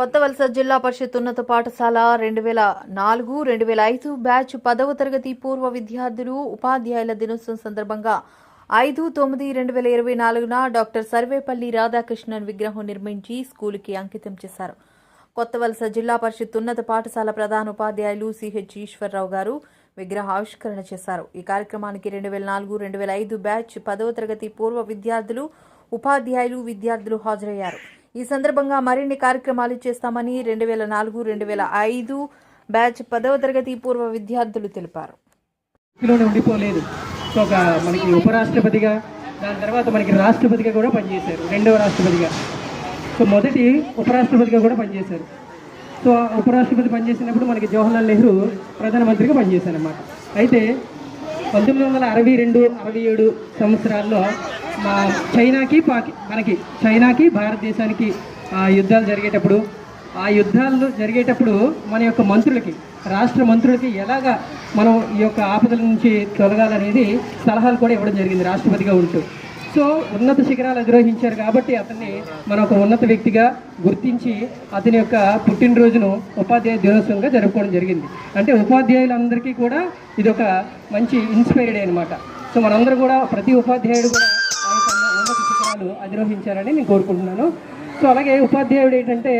కొత్త వలస జిల్లా పరిషత్ ఉన్నత పాఠశాల రెండు వేల నాలుగు రెండు వేల ఐదు బ్యాచ్ పదవ తరగతి పూర్వ విద్యార్థులు ఉపాధ్యాయుల దినోత్సవం సందర్భంగా ఐదు తొమ్మిది రెండు వేల ఇరవై నాలుగున డాక్టర్ సర్వేపల్లి రాధాకృష్ణన్ విగ్రహం నిర్మించి స్కూలుకి అంకితం చేశారు. కొత్త వలస జిల్లా పరిషత్ ఉన్నత పాఠశాల ప్రధాన ఉపాధ్యాయులు సిహెచ్ ఈశ్వరరావు గారు విగ్రహ ఆవిష్కరణ చేశారు. ఈ కార్యక్రమానికి రెండు వేల నాలుగు రెండు వేల ఐదు బ్యాచ్ పదవ తరగతి పూర్వ విద్యార్థులు ఉపాధ్యాయులు విద్యార్థులు హాజరయ్యారు. ఈ సందర్భంగా మరిన్ని కార్యక్రమాలు చేస్తామని రెండు వేల నాలుగు రెండు వేల ఐదు బ్యాచ్ పదవ తరగతి పూర్వ విద్యార్థులు తెలిపారు. ఉండిపోలేదు. సో ఒక మనకి ఉపరాష్ట్రపతిగా దాని తర్వాత మనకి రాష్ట్రపతిగా కూడా పనిచేశారు. రెండవ రాష్ట్రపతిగా. సో మొదటి ఉపరాష్ట్రపతిగా కూడా పనిచేశారు. సో ఉపరాష్ట్రపతి పనిచేసినప్పుడు మనకి జవహర్లాల్ నెహ్రూ ప్రధానమంత్రిగా పనిచేశారు అన్నమాట అయితే పంతొమ్మిది వందల అరవై రెండు అరవై ఏడు సంవత్సరాల్లో చైనాకి పాకి మనకి చైనాకి భారతదేశానికి ఆ యుద్ధాలు జరిగేటప్పుడు ఆ యుద్ధాలు జరిగేటప్పుడు మన యొక్క మంత్రులకి రాష్ట్ర మంత్రులకి ఎలాగా మనం ఈ యొక్క ఆపదల నుంచి తొలగాలనేది సలహాలు కూడా ఇవ్వడం జరిగింది రాష్ట్రపతిగా ఉంటూ. సో ఉన్నత శిఖరాలు అధిరోహించారు కాబట్టి అతన్ని మనం ఒక ఉన్నత వ్యక్తిగా గుర్తించి అతని యొక్క పుట్టినరోజును ఉపాధ్యాయ దినోత్సవంగా జరుపుకోవడం జరిగింది. అంటే ఉపాధ్యాయులందరికీ కూడా ఇది ఒక మంచి ఇన్స్పైర్డ్ అనమాట సో మనందరూ కూడా ప్రతి ఉపాధ్యాయుడు కూడా ఉన్నత అధిరోహించారని నేను కోరుకుంటున్నాను. సో అలాగే ఉపాధ్యాయుడు ఏంటంటే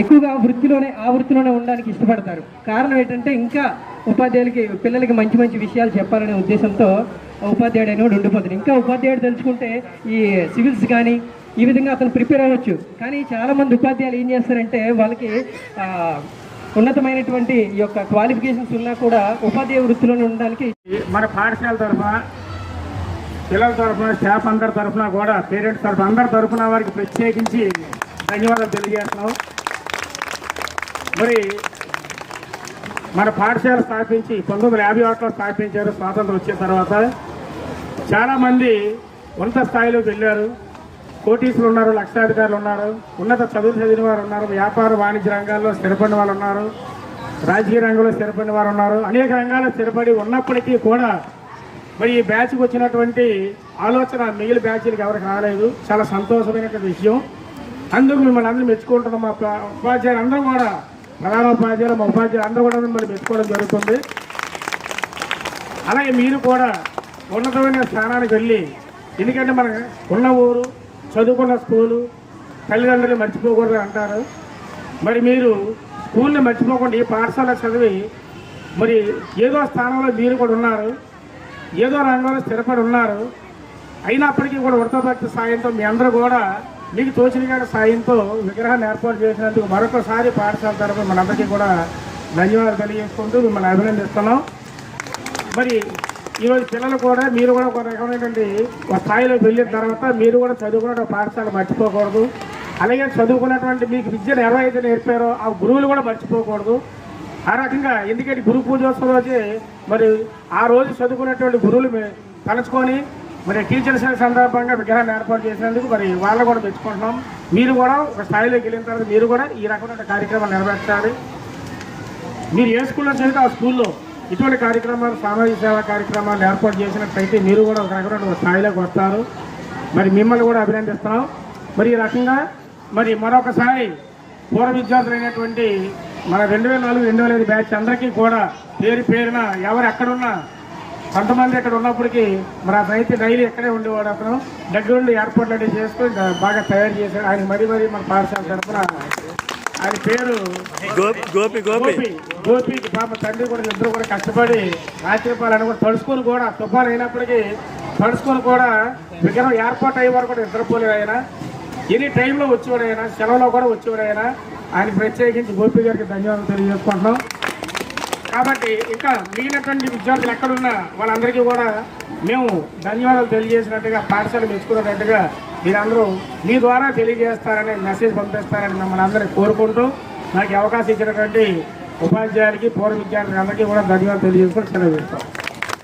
ఎక్కువగా వృత్తిలోనే ఆ వృత్తిలోనే ఉండడానికి ఇష్టపడతారు. కారణం ఏంటంటే ఇంకా ఉపాధ్యాయులకి పిల్లలకి మంచి మంచి విషయాలు చెప్పాలనే ఉద్దేశంతో ఉపాధ్యాయుడు అనేవాడు ఉండిపోతాడు. ఇంకా ఉపాధ్యాయుడు తెలుసుకుంటే ఈ సివిల్స్ కానీ ఈ విధంగా అతను ప్రిపేర్ అవ్వచ్చు. కానీ చాలామంది ఉపాధ్యాయులు ఏం చేస్తారంటే వాళ్ళకి ఉన్నతమైనటువంటి ఈ యొక్క క్వాలిఫికేషన్స్ ఉన్నా కూడా ఉపాధ్యాయ వృత్తిలోనే ఉండడానికి మన పాఠశాల తరఫున పిల్లల తరఫున స్టాఫ్ అందరి తరఫున కూడా పేరెంట్స్ తరఫున అందరి తరఫున వారికి ప్రత్యేకించి ధన్యవాదాలు తెలియజేస్తున్నాం. మరి మన పాఠశాల స్థాపించి పంతొమ్మిది వందల యాభై ఒకటిలో స్థాపించారు స్వాతంత్రం వచ్చిన తర్వాత. చాలామంది ఉన్నత స్థాయిలోకి వెళ్ళారు. కోటీసులు ఉన్నారు లక్షాధికారులు ఉన్నారు. ఉన్నత చదువులు చదివిన వారు ఉన్నారు. వ్యాపార వాణిజ్య రంగాల్లో స్థిరపడిన వాళ్ళు ఉన్నారు. రాజకీయ రంగంలో స్థిరపడిన వారు ఉన్నారు. అనేక రంగాల్లో స్థిరపడి ఉన్నప్పటికీ కూడా మరి ఈ బ్యాచ్కి వచ్చినటువంటి ఆలోచన మిగిలిన బ్యాచ్లకు ఎవరికి రాలేదు. చాలా సంతోషమైనటువంటి విషయం. అందుకు మిమ్మల్ని అందరూ మెచ్చుకుంటున్నాం. మా ఉపాధ్యాయులు అందరూ కూడా ప్రధాన ఉపాధ్యాయులు మా ఉపాధ్యాయులు అందరూ కూడా మిమ్మల్ని మెచ్చుకోవడం జరుగుతుంది. అలాగే మీరు కూడా ఉన్నతమైన స్థానానికి వెళ్ళి ఎందుకంటే మన ఉన్న ఊరు చదువుకున్న స్కూలు తల్లిదండ్రులు మర్చిపోకూడదు అంటారు. మరి మీరు స్కూల్ని మర్చిపోకుండా ఈ పాఠశాల చదివి మరి ఏదో స్థానంలో మీరు కూడా ఉన్నారు. ఏదో రంగంలో స్థిరపడి ఉన్నారు. అయినప్పటికీ కూడా వృత్తభక్తి సాయంతో మీ అందరూ కూడా మీకు తోచిన సాయంతో విగ్రహాన్ని ఏర్పాటు చేసినందుకు మరొకసారి పాఠశాల తరఫున మనందరికీ కూడా ధన్యవాదాలు తెలియజేసుకుంటూ మిమ్మల్ని అభినందిస్తున్నాం. మరి ఈరోజు పిల్లలు కూడా మీరు కూడా ఒక రకమైనటువంటి ఒక స్థాయిలో వెళ్ళిన తర్వాత మీరు కూడా చదువుకున్న పాఠశాల మర్చిపోకూడదు. అలాగే చదువుకున్నటువంటి మీకు విద్యను ఎవరైతే నేర్పారో ఆ గురువులు కూడా మర్చిపోకూడదు. ఆ రకంగా ఎందుకంటే గురు పూజోత్సవం రోజు మరి ఆ రోజు చదువుకున్నటువంటి గురువులు మే- తలుచుకొని మరి టీచర్స్ సందర్భంగా విగ్రహాన్ని ఏర్పాటు చేసినందుకు మరి వాళ్ళు కూడా మెచ్చుకుంటున్నాం. మీరు కూడా ఒక స్థాయిలోకి వెళ్ళిన తర్వాత మీరు కూడా ఈ రకమైన కార్యక్రమాలు నెరవేర్చాలి. మీరు ఏ స్కూల్లో చదివితే ఆ స్కూల్లో ఇటువంటి కార్యక్రమాలు సామాజిక సేవా కార్యక్రమాలు ఏర్పాటు చేసినట్లయితే మీరు కూడా ఒక రకమైన స్థాయిలోకి వస్తారు. మరి మిమ్మల్ని కూడా అభినందిస్తున్నాం. మరి ఈ రకంగా మరి మరొకసారి పూర్వ విద్యార్థులైనటువంటి మన రెండు వేల నాలుగు రెండు వేల ఐదు బ్యాచ్ అందరికీ కూడా పేరు పేరున ఎవరు ఎక్కడున్నా కొంతమంది ఇక్కడ ఉన్నప్పటికీ మరి అయితే డైలీ ఎక్కడే ఉండేవాడు అతను. దగ్గరుండి ఏర్పాట్లు అన్ని చేసుకొని దా- బాగా తయారు చేశాడు. ఆయన మరీ మరీ మన పాఠశాల తరఫున ఆయన పేరు గోపి గోపి గోపి. పాప తండ్రి కూడా ఇద్దరు కూడా కష్టపడి రాత్రిపాలని కూడా తడుచుకొని కూడా తుఫాన్ అయినప్పటికీ తడుచుకొని కూడా విగ్రహం ఏర్పాటు అయ్యే వరకు కూడా నిద్రపోలేదు ఆయన. ఎనీ టైంలో వచ్చేవాడైనా సెలవులో కూడా వచ్చేవాడైనా ఆయన ప్రత్యేకించి గోపి గారికి ధన్యవాదాలు తెలియజేసుకుంటున్నాం. కాబట్టి ఇంకా మిగిలినటువంటి విద్యార్థులు ఎక్కడున్నా వాళ్ళందరికీ కూడా మేము ధన్యవాదాలు తెలియజేసినట్టుగా పాఠశాల మెచ్చుకున్నట్టుగా మీరందరూ మీ ద్వారా తెలియజేస్తారని మెసేజ్ పంపిస్తారని మిమ్మల్ని అందరినీ కోరుకుంటూ నాకు అవకాశం ఇచ్చినటువంటి ఉపాధ్యాయులకి పూర్వ విద్యార్థులందరికీ కూడా ధన్యవాదాలు తెలియజేసుకుని సెలవు